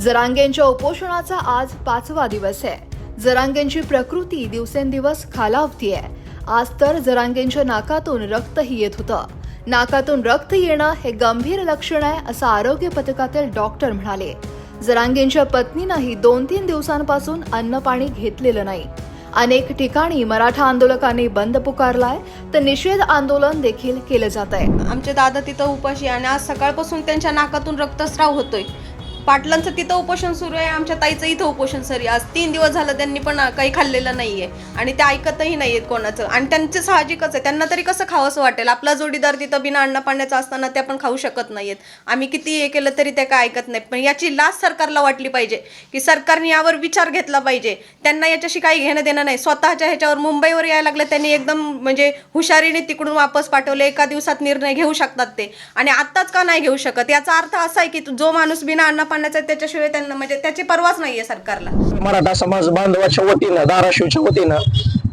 जरांगेंच्या उपोषणाचा आज पाचवा दिवस आहे. जरांगेंची प्रकृती दिवसेंदिवस खालावतीये. आज तर जरांगेंच्या नाकातून रक्तही येत होतं. नाकातून रक्त येणं हे गंभीर लक्षण आहे असं आरोग्य पथकातील डॉक्टर म्हणाले. जरांगेंच्या पत्नीनंही दोन तीन दिवसांपासून अन्न पाणी घेतलेलं नाही. अनेक ठिकाणी मराठा आंदोलकांनी बंद पुकारलाय तर निषेध आंदोलन देखील केलं जात आहे आमचे दादा तिथं उपाशी आणि आज सकाळपासून त्यांच्या नाकातून रक्तस्राव होतोय. पाटलांचं तिथं उपोषण सुरू आहे आमच्या ताईचं इथं उपोषण सरी. आज तीन दिवस झालं त्यांनी पण काही खाल्लेलं नाहीये. आणि ते ऐकतही नाहीयेत कोणाचं. आणि त्यांचं साहजिकच आहे. त्यांना तरी कसं खावंसं वाटेल? आपला जोडीदार तिथं बिना अन्न पाण्याचा असताना ते पण खाऊ शकत नाहीयेत. आम्ही किती हे केलं तरी ते काय ऐकत नाही पण याची लाच सरकारला वाटली पाहिजे की सरकारने यावर विचार घेतला पाहिजे. त्यांना याच्याशी काही घेणं देणं नाही. स्वतःच्या ह्याच्यावर मुंबईवर यायला लागलं त्यांनी एकदम म्हणजे हुशारीने तिकडून वापस पाठवले. एका दिवसात निर्णय घेऊ शकतात ते. आणि आत्ताच का नाही घेऊ शकत? याचा अर्थ असा आहे की जो माणूस बिना अन्न पाण्याचा त्याच्याशिवाय त्यांना म्हणजे त्याची परवाच नाहीये सरकारला. मराठा समाज बांधवाच्या वतीनं धाराशिवच्या वतीनं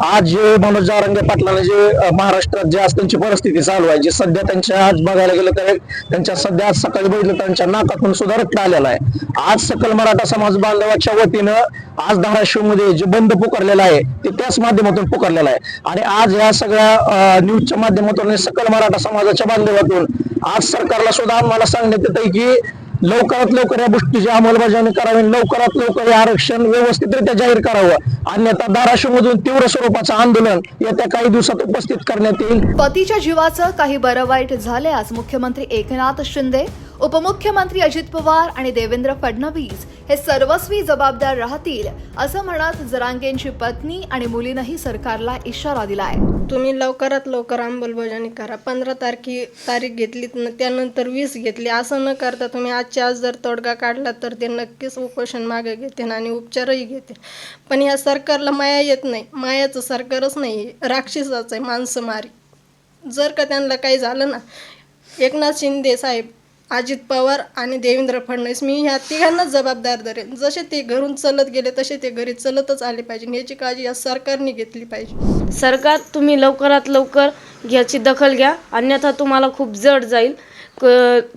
आज जे मनोज जारंगे पाटलाला जे महाराष्ट्रात जे आज त्यांची परिस्थिती चालू आहे जे सध्या त्यांच्या आज बघायला गेलं तर त्यांच्या सध्या आज सकाळी बघितलं त्यांच्या नाकातून सुद्धा रक्त आलेला आहे. आज सकल मराठा समाज बांधवाच्या वतीनं आज धाराशिवमध्ये जे बंद पुकारलेला आहे ते त्याच माध्यमातून पुकारलेला आहे. आणि आज ह्या सगळ्या न्यूजच्या माध्यमातून सकल मराठा समाजाच्या बांधवातून आज सरकारला सुद्धा आम्हाला सांगण्यात येत आहे की लवकरात लवकर या गोष्टीची अंमलबजावणी करावी लवकरात लवकर हे आरक्षण व्यवस्थितरित्या जाहीर करावं. अन्यथा धाराशिव मधून तीव्र स्वरूपाचं आंदोलन येत्या काही दिवसात उपस्थित करण्यात येईल. पतीच्या जीवाचं काही बरं वाईट झाल्यास मुख्यमंत्री एकनाथ शिंदे उपमुख्यमंत्री अजित पवार आणि देवेंद्र फडणवीस हे सर्वस्वी जबाबदार राहतील असं म्हणत जरांगेंची पत्नी आणि मुलीनंही सरकारला इशारा दिलाय. तुम्ही लवकरात लवकर अंमलबजावणी करा. पंधरा तारखे तारीख घेतली न त्यानंतर वीस घेतली. असं न करता तुम्ही आजच्या आज जर तोडगा काढला तर ते नक्कीच उपोषण मागे घेतील आणि उपचारही घेतील. पण या सरकारला माया येत नाही. मायाचं सरकारच नाही आहे राक्षसाचं आहे माणसं मारी. जर का त्यांना काही झालं ना एकनाथ शिंदे साहेब अजित पवार आणि देवेंद्र फडणवीस. मी ह्या तिघांनाच जबाबदार धरेन. जसे ते घरून चलत गेले तसे ते घरी चलतच आले पाहिजे. याची काळजी या सरकारने घेतली पाहिजे. सरकार तुम्ही लवकरात लवकर याची दखल घ्या. अन्यथा तुम्हाला खूप जड जाईल. क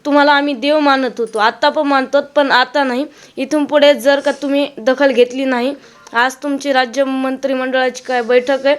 तुम्हाला आम्ही देव मानत होतो. आत्ता पण मानतो पण आता नाही. इथून पुढे जर का तुम्ही दखल घेतली नाही आज तुमची राज्य मंत्रिमंडळाची काय बैठक आहे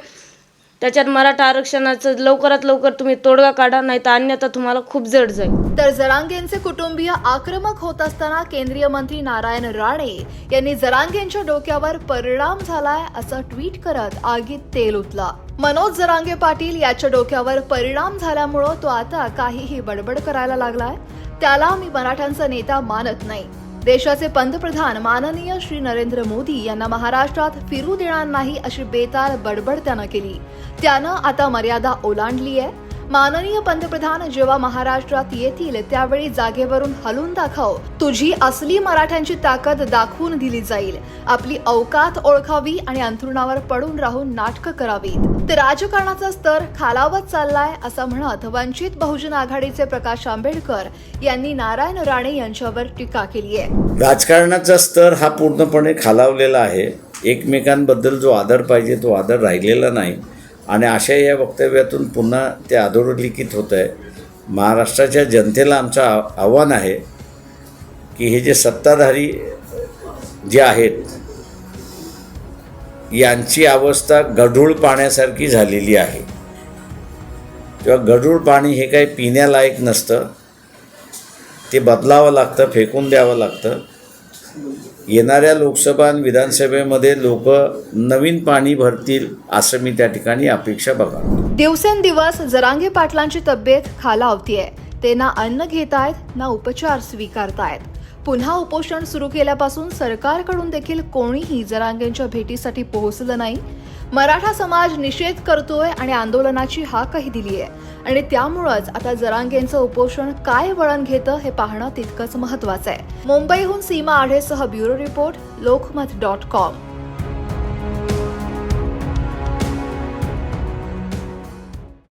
त्याच्यात मराठा आरक्षणाचं लवकरात लवकर तुम्ही तोडगा काढा नाही तर अन्यथा तुम्हाला खूप जड जाईल. तर जरांगेंचे कुटुंबीय आक्रमक होत असताना केंद्रीय मंत्री नारायण राणे यांनी जरांगेंच्या डोक्यावर परिणाम झालाय असं ट्विट करत आगीत तेल उतला मनोज जरांगे पाटील याच्या डोक्यावर परिणाम झाल्यामुळं तो आता काहीही बडबड करायला लागलाय. त्याला मी मराठ्यांचा नेता मानत नाही. देशाचे पंतप्रधान माननीय श्री नरेंद्र मोदी यांना महाराष्ट्रात फिरू देणार नाही अशी बेताल बडबड त्यानं केली. त्यानं आता मर्यादा ओलांडली आहे. माननीय पंतप्रधान जेव्हा महाराष्ट्रात येतील त्यावेळी जागेवरून हलून दाखव. तुझी असली मराठ्यांची ताकद दाखवून दिली जाईल. आपली अवकात ओळखावी आणि अंथरुणावर पडून राहून नाटकं करावीत. तर राजकारणाचा स्तर खालावत चाललाय असं म्हणत वंचित बहुजन आघाडीचे प्रकाश आंबेडकर यांनी नारायण राणे यांच्यावर टीका केली आहे. राजकारणाचा स्तर हा पूर्णपणे खालावलेला आहे. एकमेकांबद्दल जो आदर पाहिजे तो आदर राहिलेला नाही. आणि अशा या वक्तव्यातून पुन्हा ते अधोरेखित होत आहे. महाराष्ट्राच्या जनतेला आमचं आव आव्हान आहे की हे जे सत्ताधारी जे आहेत यांची अवस्था गढूळ पाण्यासारखी झालेली आहे. किंवा गढूळ पाणी हे काही पिण्यालायक नसतं. ते बदलावं लागतं फेकून द्यावं लागतं. येणाऱ्या लोकसभा आणि विधानसभेमध्ये लोक नवीन पाणी भरतील असं मी त्या ठिकाणी अपेक्षा बघा दिवसेंदिवस जरांगे पाटलांची तब्येत खालावतीये. ते ना अन्न घेतायत ना उपचार स्वीकारतायत. पुन्हा उपोषण सुरू केल्यापासून सरकारकडून देखील कोणीही जरांगेंच्या भेटीसाठी पोहोचलं नाही. मराठा समाज निषेध करतोय आणि आंदोलनाची हाकही दिली आहे. आणि त्यामुळंच आता जरांगेंचं उपोषण काय वळण घेतं हे पाहणं तितकंच महत्वाचं आहे. मुंबईहून Seema आढेसह bureau report Lokmat dot com.